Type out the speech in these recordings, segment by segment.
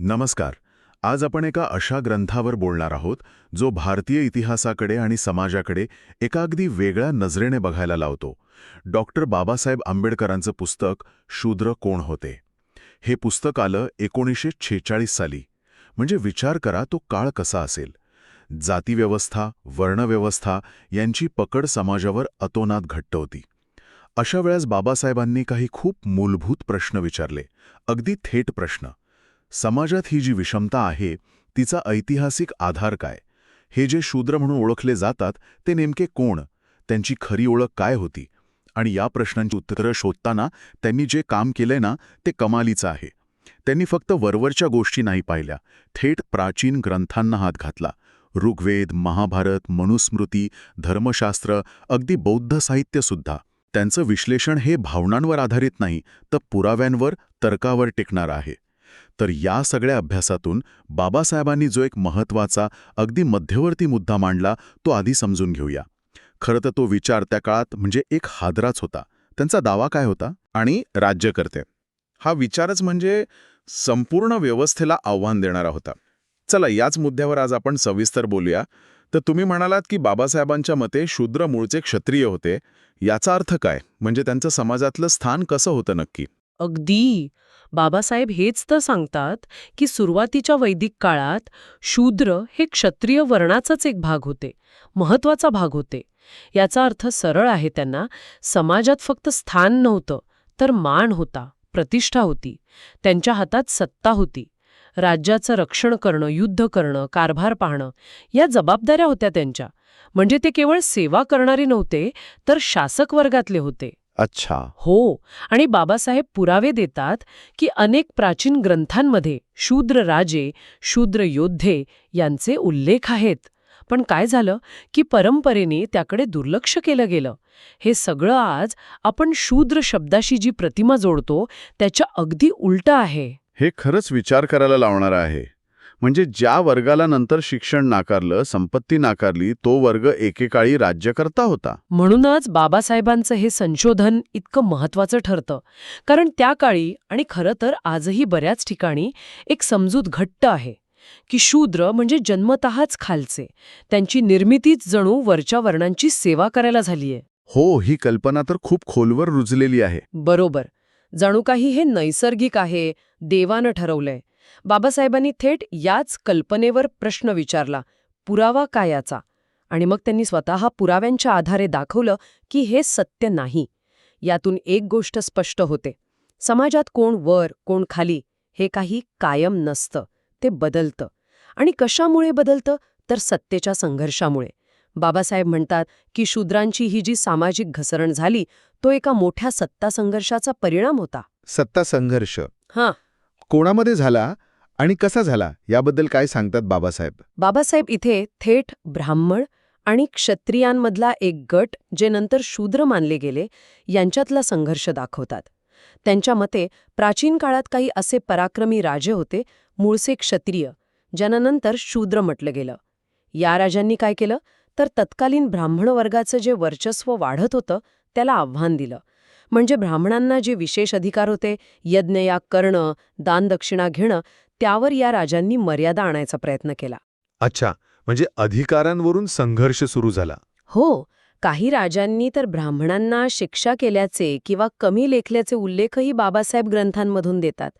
नमस्कार. आज आपण एका अशा ग्रंथावर बोलणार आहोत जो भारतीय इतिहासाकडे आणि समाजाकडे एका अगदी वेगळ्या नजरेने बघायला लावतो. डॉक्टर बाबासाहेब आंबेडकरांचं पुस्तक शूद्र कोण होते? हे पुस्तक आलं एकोणीसशे छेचाळीस साली. म्हणजे विचार करा तो काळ कसा असेल. जातीव्यवस्था वर्णव्यवस्था यांची पकड समाजावर अतोनात घट्ट होती. अशा वेळेस बाबासाहेबांनी काही खूप मूलभूत प्रश्न विचारले. अगदी थेट प्रश्न. समाजात ही जी विषमता आहे तिचा ऐतिहासिक आधार काय? हे जे शूद्र म्हणून ओळखले जातात ते नेमके कोण? त्यांची खरी ओळख काय होती? आणि या प्रश्नांची उत्तरं शोधताना त्यांनी जे काम केलंय ना ते कमालीचं आहे. त्यांनी फक्त वरवरच्या गोष्टी नाही पाहिल्या. थेट प्राचीन ग्रंथांना हात घातला. ऋग्वेद महाभारत मनुस्मृती धर्मशास्त्र अगदी बौद्ध साहित्यसुद्धा त्यांचं विश्लेषण हे भावनांवर आधारित नाही तर पुराव्यांवर तर्कावर टिकणार आहे. तर या सगळ्या अभ्यासातून बाबासाहेबांनी जो एक महत्त्वाचा अगदी मध्यवर्ती मुद्दा मांडला तो आधी समजून घेऊया. खरं तर तो विचार त्या काळात म्हणजे एक हादराच होता. त्यांचा दावा काय होता? आणि राज्यकर्ते. हा विचारच म्हणजे संपूर्ण व्यवस्थेला आव्हान देणारा होता. चला याच मुद्द्यावर आज आपण सविस्तर बोलूया. तर तुम्ही म्हणालात की बाबासाहेबांच्या मते शूद्र मूळचे क्षत्रिय होते. याचा अर्थ काय? म्हणजे त्यांचं समाजातलं स्थान कसं होतं नक्की? अगदी. बाबासाहेब हेच तर सांगतात की सुरुवातीच्या वैदिक काळात शूद्र हे क्षत्रिय वर्णाचाच एक भाग होते महत्त्वाचा भाग होते. याचा अर्थ सरळ आहे त्यांना समाजात फक्त स्थान नव्हतं तर मान होता प्रतिष्ठा होती त्यांच्या हातात सत्ता होती. राज्याचं रक्षण करणं युद्ध करणं कारभार पाहणं या जबाबदाऱ्या होत्या त्यांच्या. म्हणजे ते केवळ सेवा करणारे नव्हते तर शासक वर्गातले होते. अच्छा. हो आणि बाबासाहेब पुरावे देतात की अनेक प्राचीन ग्रंथांमध्ये शूद्र राजे शूद्र योद्धे यांचे उल्लेख आहेत. पण काय झालं की परंपरेने त्याकडे दुर्लक्ष केलं गेलं. हे सगळं आज आपण शूद्र शब्दाशी जी प्रतिमा जोडतो त्याच्या अगदी उलटं आहे. हे खरंच विचार करायला लावणारं आहे. म्हणजे ज्या वर्गाला नंतर शिक्षण नाकारलं संपत्ती नाकारली तो वर्ग एकेकाळी राज्यकर्ता होता. म्हणूनच बाबासाहेबांचं हे संशोधन इतकं महत्वाचं ठरतं. कारण त्या काळी आणि खरं तर आजही बऱ्याच ठिकाणी एक समजूत घट्ट आहे की शूद्र म्हणजे जन्मतःच खालचे. त्यांची निर्मितीच जणू वरच्या वर्णांची सेवा करायला झालीये. हो ही कल्पना तर खूप खोलवर रुजलेली आहे. बरोबर. जणू काही हे नैसर्गिक आहे देवानं ठरवलंय. बाबासाहेबांनी थेट याच कल्पनेवर प्रश्न विचारला पुरावा काय याचा? आणि मग त्यांनी स्वतः पुराव्यांच्या आधारे दाखवलं की हे सत्य नाही. यातून एक गोष्ट स्पष्ट होते. समाजात कोण वर कोण खाली हे काही कायम नसतं. ते बदलतं. आणि कशामुळे बदलतं? तर सत्तेच्या संघर्षामुळे. बाबासाहेब म्हणतात की शूद्रांची ही जी सामाजिक घसरण झाली तो एका मोठ्या सत्ता संघर्षाचा परिणाम होता. सत्ता संघर्ष हां. कोणामध्ये झाला आणि कसा झाला? याबद्दल काय सांगतात बाबासाहेब? बाबासाहेब इथे थेट ब्राह्मण आणि क्षत्रियांमधला एक गट जे नंतर शूद्र मानले गेले यांच्यातला संघर्ष दाखवतात. त्यांच्या मते प्राचीन काळात काही असे पराक्रमी राजे होते मूळसे क्षत्रिय ज्यांना नंतर शूद्र म्हटलं गेलं. या राजांनी काय केलं? तर तत्कालीन ब्राह्मण वर्गाचं जे वर्चस्व वाढत होतं त्याला आव्हान दिलं. म्हणजे ब्राह्मणांना जे विशेष अधिकार होते यज्ञयाग करणं दानदक्षिणा घेणं त्यावर या राजांनी मर्यादा आणायचा प्रयत्न केला. अच्छा म्हणजे अधिकारांवरून संघर्ष सुरू झाला. हो काही राजांनी तर ब्राह्मणांना शिक्षा केल्याचे किंवा कमी लेखल्याचे उल्लेखही बाबासाहेब ग्रंथांमधून देतात.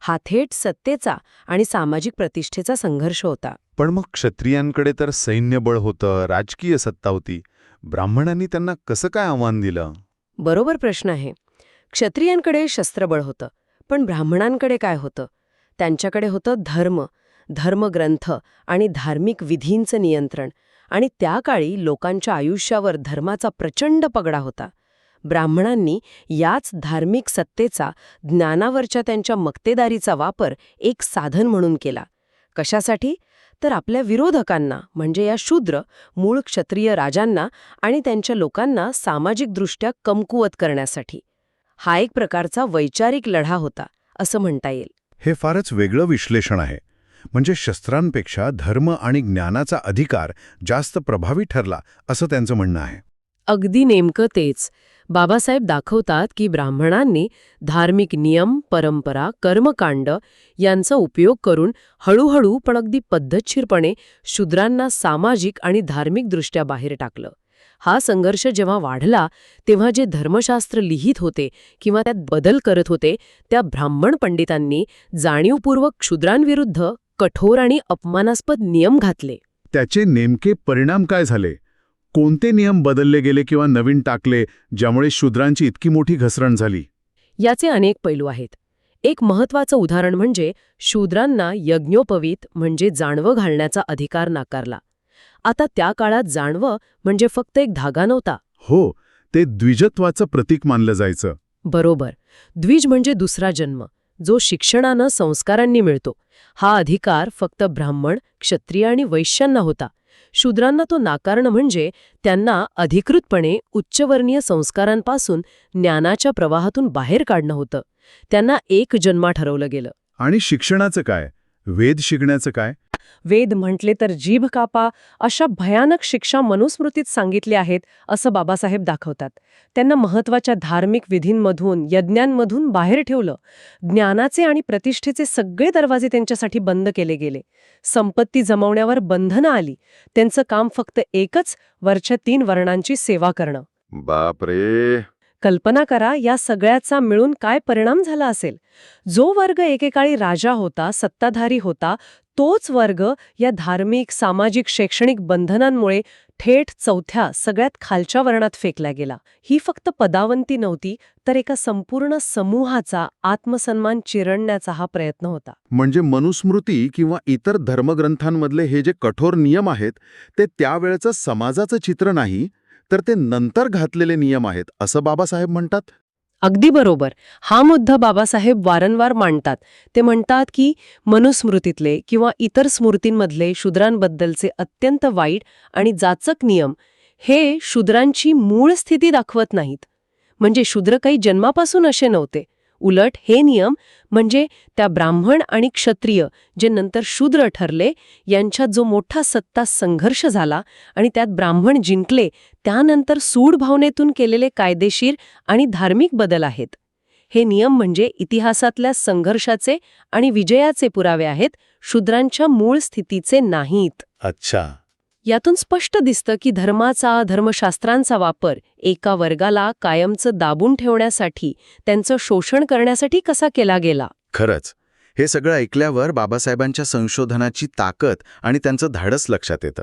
हा थेट सत्तेचा आणि सामाजिक प्रतिष्ठेचा संघर्ष होता. पण मग क्षत्रियांकडे तर सैन्यबळ होतं राजकीय सत्ता होती. ब्राह्मणांनी त्यांना कसं काय आव्हान दिलं? बरोबर प्रश्न आहे. क्षत्रियांकडे शस्त्रबळ होतं पण ब्राह्मणांकडे काय होतं? त्यांच्याकडे होतं धर्म धर्मग्रंथ आणि धार्मिक विधींचं नियंत्रण आणि त्या काळी लोकांच्या आयुष्यावर धर्माचा प्रचंड पगडा होता. ब्राह्मणांनी याच धार्मिक सत्तेचा ज्ञानावरच्या त्यांच्या मक्तेदारीचा वापर एक साधन म्हणून केला. कशासाठी? तर आपल्या विरोधकांना म्हणजे या शूद्र मूळ क्षत्रिय राजांना आणि त्यांच्या लोकांना सामाजिकदृष्ट्या कमकुवत करण्यासाठी. हा एक प्रकारचा वैचारिक लढा होता असं म्हणता येईल. हे फारच वेगळं विश्लेषण आहे. म्हणजे शस्त्रांपेक्षा धर्म आणि ज्ञानाचा अधिकार जास्त प्रभावी ठरला असं त्यांचं म्हणणं आहे. अगदी नेमकं तेच. बाबासाहेब दाखवतात की ब्राह्मणांनी धार्मिक नियम परंपरा कर्मकांड यांचा उपयोग करून हळूहळू पण अगदी पद्धतशीरपणे शूद्रांना सामाजिक आणि धार्मिकदृष्ट्या बाहेर टाकलं. हा संघर्ष जेव्हा वाढला तेव्हा जे धर्मशास्त्र लिहित होते किंवा त्यात बदल करत होते त्या ब्राह्मण पंडितांनी जाणीवपूर्वक क्षुद्रांविरुद्ध कठोर आणि अपमानास्पद नियम घातले. त्याचे नेमके परिणाम काय झाले? कोणते नियम बदलले गेले किंवा नवीन टाकले ज्यामुळे शूद्रांची इतकी मोठी घसरण झाली? याचे अनेक पैलू आहेत. एक महत्वाचं उदाहरण म्हणजे शूद्रांना यज्ञोपवीत म्हणजे जाणवं घालण्याचा अधिकार नाकारला. आता त्या काळात जाणवं म्हणजे फक्त एक धागा नव्हता. हो ते द्विजत्वाचं प्रतीक मानलं जायचं. बरोबर. द्विज म्हणजे दुसरा जन्म जो शिक्षणानं संस्कारांनी मिळतो. हा अधिकार फक्त ब्राह्मण क्षत्रिय आणि वैश्यांना होता. शूद्रांना तो नाकारणं म्हणजे त्यांना अधिकृतपणे उच्चवर्णीय संस्कारांपासून ज्ञानाच्या प्रवाहातून बाहेर काढणं होतं. त्यांना एक जन्मा ठरवलं गेलं. आणि शिक्षणाचं काय? वेद शिकण्याचं काय? वेद म्हटले तर जीभ कापा अशा भयानक शिक्षा मनुस्मृतीत सांगितल्या आहेत असं बाबासाहेब दाखवतात. त्यांना महत्त्वाच्या धार्मिक विधींमधून यज्ञांमधून बाहेर ठेवलं. ज्ञानाचे आणि प्रतिष्ठेचे सगळे दरवाजे त्यांच्यासाठी बंद केले गेले. संपत्ती जमवण्यावर बंधनं आली. त्यांचं काम फक्त एकच वरच्या तीन वर्णांची सेवा करणं. बापरे! कल्पना करा या सगळ्याचा मिळून काय परिणाम झाला असेल. जो वर्ग एकेकाळी राजा होता सत्ताधारी होता तोच वर्ग या धार्मिक सामाजिक शैक्षणिक बंधनांमुळे थेट चौथ्या सगळ्यात खालच्या वर्णात फेकला गेला. ही फक्त पदावंती नव्हती तर एका संपूर्ण समूहाचा आत्मसन्मान चिरडण्याचा हा प्रयत्न होता. म्हणजे मनुस्मृती किंवा इतर धर्मग्रंथांमधले हे जे कठोर नियम आहेत ते त्यावेळेचं समाजाचं चित्र नाही तर ते नंतर घातलेले नियम आहेत असं बाबासाहेब म्हणतात? अगदी बरोबर. हा मुद्दा बाबासाहेब वारंवार मांडतात. ते म्हणतात की मनुस्मृतीतले किंवा इतर स्मृतींमधले शूद्रांबद्दलचे अत्यंत वाईट आणि जाचक नियम हे शूद्रांची मूळ स्थिती दाखवत नाहीत. म्हणजे शूद्र काही जन्मापासून असे नव्हते. उलट हे नियम म्हणजे त्या ब्राह्मण आणि क्षत्रिय जे नंतर शूद्र ठरले यांच्यात जो मोठा सत्ता संघर्ष झाला आणि त्यात ब्राह्मण जिंकले त्यानंतर सूड भावनेतून केलेले कायदेशीर आणि धार्मिक बदल आहेत. हे नियम म्हणजे इतिहासातल्या संघर्षाचे आणि विजयाचे पुरावे आहेत शूद्रांच्या मूळ स्थितीचे नाहीत. अच्छा. यातून स्पष्ट दिसतं की धर्माचा धर्मशास्त्रांचा वापर एका वर्गाला कायमचं दाबून ठेवण्यासाठी त्यांचं शोषण करण्यासाठी कसा केला गेला? खरंच. हे सगळं ऐकल्यावर बाबासाहेबांच्या संशोधनाची ताकद आणि त्यांचं धाडस लक्षात येतं.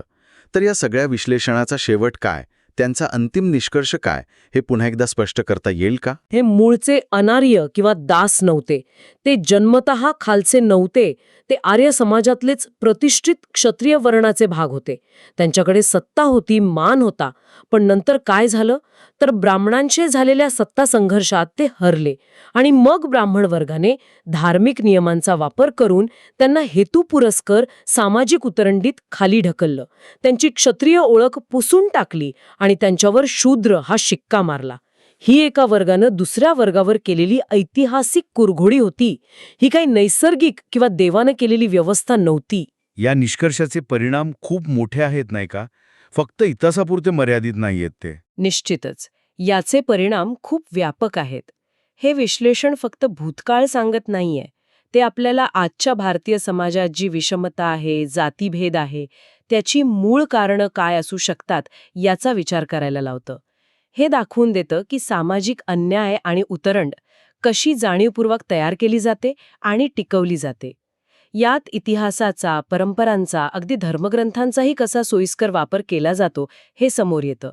तर या सगळ्या विश्लेषणाचा शेवट काय? त्यांचा अंतिम निष्कर्ष काय? हे पुन्हा एकदा स्पष्ट करता येईल का? हे मूळचे अनार्य किंवा दास नव्हते. ते जन्मत खालचे नव्हते. ते आर्य समाजातलेच प्रतिष्ठित क्षत्रिय वर्णाचे भाग होते. त्यांच्याकडे सत्ता होती मान होता. पण नंतर काय झालं? तर ब्राह्मणांशी झालेल्या सत्ता संघर्षात ते हरले आणि मग ब्राह्मण वर्गाने धार्मिक नियमांचा वापर करून त्यांना हेतुपुरस्कर सामाजिक उतरंडीत खाली ढकललं. त्यांची क्षत्रिय ओळख पुसून टाकली आणि त्यांच्यावर शूद्र हा शिक्का मारला. ही एका वर्गानं दुसऱ्या वर्गावर केलेली ऐतिहासिक कुरघोडी होती. ही काही नैसर्गिक किंवा देवानं केलेली व्यवस्था नव्हती. या निष्कर्षाचे परिणाम खूप मोठे आहेत नाही का? फक्त इतिहासापुरते मर्यादित नाहीयेत ते. निश्चितच. याचे परिणाम खूप व्यापक आहेत. हे विश्लेषण फक्त भूतकाळ सांगत नाहीये. ते आपल्याला आजच्या भारतीय समाजात जी विषमता आहे जातीभेद आहे त्याची मूळ कारणं काय असू शकतात याचा विचार करायला लावतं. हे दाखवून देतं की सामाजिक अन्याय आणि उतरंड कशी जाणीवपूर्वक तयार केली जाते आणि टिकवली जाते. यात इतिहासाचा परंपरांचा अगदी धर्मग्रंथांचाही कसा सोयीस्कर वापर केला जातो हे समोर येतं.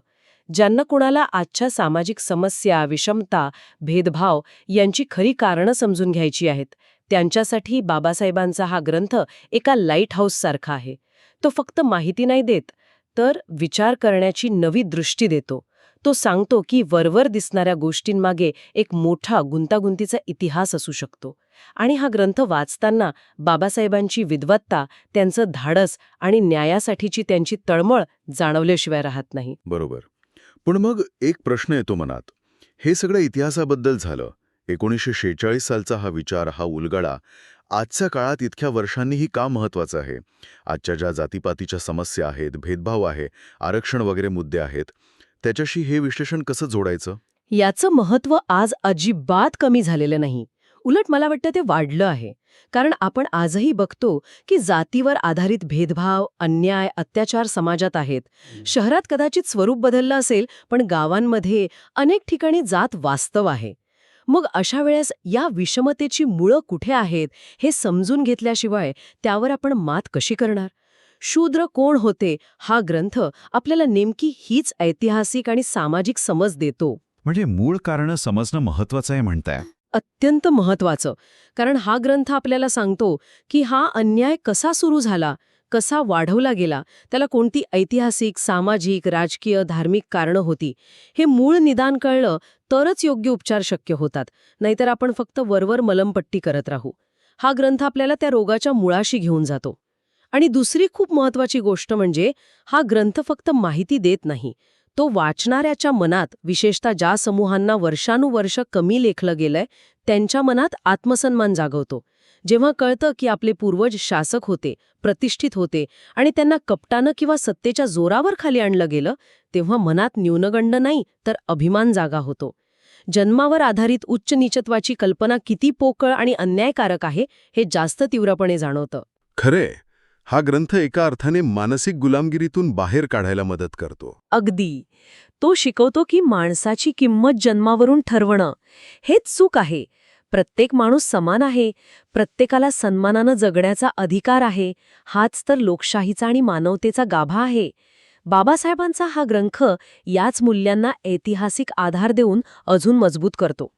ज्यांना कुणाला आजच्या सामाजिक समस्या विषमता भेदभाव यांची खरी कारणं समजून घ्यायची आहेत त्यांच्यासाठी बाबासाहेबांचा हा ग्रंथ एका लाइट हाऊससारखा आहे. तो फक्त माहिती नाही देत तर विचार करण्याची नवी दृष्टी देतो. तो सांगतो की वरवर दिसणाऱ्या गोष्टींमागे एक मोठा गुंतागुंतीचा इतिहास असू शकतो. आणि हा ग्रंथ वाचताना बाबासाहेबांची विद्वत्ता त्यांचं धाडस आणि न्यायासाठीची त्यांची तळमळ जाणवल्याशिवाय राहत नाही. बरोबर. पण मग एक प्रश्न येतो मनात. हे सगळं इतिहासाबद्दल झालं. एकोणीसशे शेहेचाळीस सालचा हा विचार हा उलगडा आजच्या काळात इतक्या वर्षांनीही का महत्वाचं आहे? आजच्या ज्या जातीपातीच्या समस्या आहेत भेदभाव आहे आरक्षण वगैरे मुद्दे आहेत त्याच्याशी हे विश्लेषण कसं जोडायचं? याचं महत्त्व आज अजिबात कमी झालेलं नाही. उलट मला वाटतं ते वाढलं आहे. कारण आपण आजही बघतो की जातीवर आधारित भेदभाव अन्याय अत्याचार समाजात आहेत. शहरात कदाचित स्वरूप बदललं असेल पण गावांमध्ये अनेक ठिकाणी जात वास्तव आहे. मग अशा वेळेस या विषमतेची मुळं कुठे आहेत हे समजून घेतल्याशिवाय त्यावर आपण मात कशी करणार? शूद्र कोण होते हा ग्रंथ आपल्याला नेमकी हीच ऐतिहासिक आणि सामाजिक समज देतो. म्हणजे मूळ कारणं समजणं महत्वाचं आहे म्हणताय. अत्यंत महत्वाचं कारण हा ग्रंथ आपल्याला सांगतो की हा अन्याय कसा सुरू झाला कसा वाढवला गेला त्याला कोणती ऐतिहासिक सामाजिक राजकीय धार्मिक कारणं होती हे मूळ निदान कळलं तरच योग्य उपचार शक्य होतात. नाहीतर आपण फक्त वरवर मलमपट्टी करत राहू. हा ग्रंथ आपल्याला त्या रोगाच्या मुळाशी घेऊन जातो. आणि दुसरी खूप महत्वाची गोष्ट म्हणजे हा ग्रंथ फक्त माहिती देत नाही. तो वाचणाऱ्याच्या मनात विशेषतः ज्या समूहांना वर्षानुवर्ष कमी लेखलं गेलंय त्यांच्या मनात आत्मसन्मान जागवतो. जेव्हा कळतं की आपले पूर्वज शासक होते प्रतिष्ठित होते आणि त्यांना कपटानं किंवा सत्तेच्या जोरावर खाली आणलं गेलं तेव्हा मनात न्यूनगंड नाही तर अभिमान जागा होतो. जन्मावर आधारित उच्च निचत्वाची कल्पना किती पोकळ आणि अन्यायकारक आहे हे जास्त तीव्रपणे जाणवतं. खरे. हा ग्रंथ एका अर्थाने मानसिक गुलामगिरीतून बाहेर काढायला मदत करतो. अगदी. तो शिकवतो की माणसाची किंमत जन्मावरून ठरवणं हेच चूक आहे. प्रत्येक माणूस समान आहे प्रत्येकाला सन्मानानं जगण्याचा अधिकार आहे हाच तर लोकशाहीचा आणि मानवतेचा गाभा आहे. बाबासाहेबांचा हा ग्रंथ याच मूल्यांना ऐतिहासिक आधार देऊन अजून मजबूत करतो.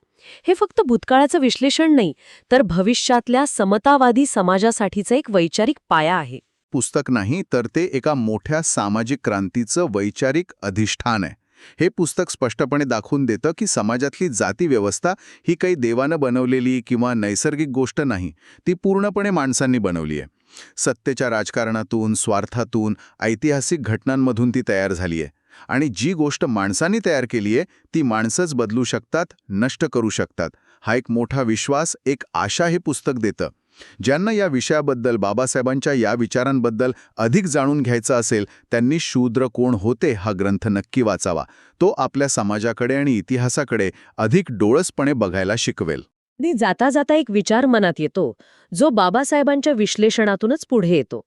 हे फक्त भूतकाळाचं विश्लेषण नाही तर भविष्यातल्या समतावादी समाजासाठीचं एक वैचारिक पाया आहे. पुस्तक नाही तर ते एका मोठ्या सामाजिक क्रांतीचं वैचारिक अधिष्ठान आहे. हे पुस्तक स्पष्टपणे दाखवून देतं की समाजातली जाती व्यवस्था ही काही देवानं बनवलेली किंवा नैसर्गिक गोष्ट नाही ती पूर्णपणे माणसांनी बनवली आहे. सत्तेच्या राजकारणातून स्वार्थातून ऐतिहासिक घटनांमधून ती तयार झाली आहे. आणि जी गोष्ट माणसांनी तयार केली आहे ती माणसंच बदलू शकतात नष्ट करू शकतात. हा एक मोठा विश्वास एक आशा हे पुस्तक देतं. ज्यांना या विषयाबद्दल बाबासाहेबांच्या या विचारांबद्दल अधिक जाणून घ्यायचं असेल त्यांनी शूद्र कोण होते हा ग्रंथ नक्की वाचावा. तो आपल्या समाजाकडे आणि इतिहासाकडे अधिक डोळसपणे बघायला शिकवेल. जाता जाता एक विचार मनात येतो जो बाबासाहेबांच्या विश्लेषणातूनच पुढे येतो.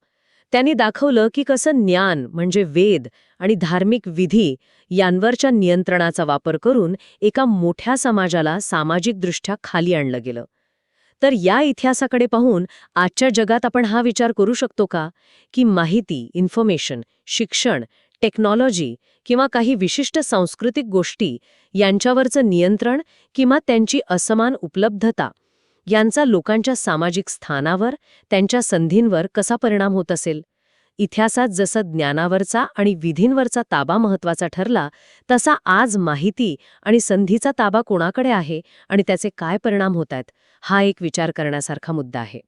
त्यांनी दाखवलं की कसं ज्ञान म्हणजे वेद आणि धार्मिक विधी यांवरच्या नियंत्रणाचा वापर करून एका मोठ्या समाजाला सामाजिकदृष्ट्या खाली आणलं गेलं. तर या इतिहासाकडे पाहून आजच्या जगात आपण हा विचार करू शकतो का? की माहिती इन्फॉर्मेशन शिक्षण टेक्नॉलॉजी किंवा काही विशिष्ट सांस्कृतिक गोष्टी यांच्यावरचं नियंत्रण किंवा त्यांची असमान उपलब्धता यांचा लोकांच्या सामाजिक स्थानावर त्यांच्या संधींवर कसा परिणाम होत असेल? इतिहासात जसं ज्ञानावरचा आणि विधींवरचा ताबा महत्त्वाचा ठरला तसा आज माहिती आणि संधीचा ताबा कोणाकडे आहे आणि त्याचे काय परिणाम होत आहेत हा एक विचार करण्यासारखा मुद्दा आहे.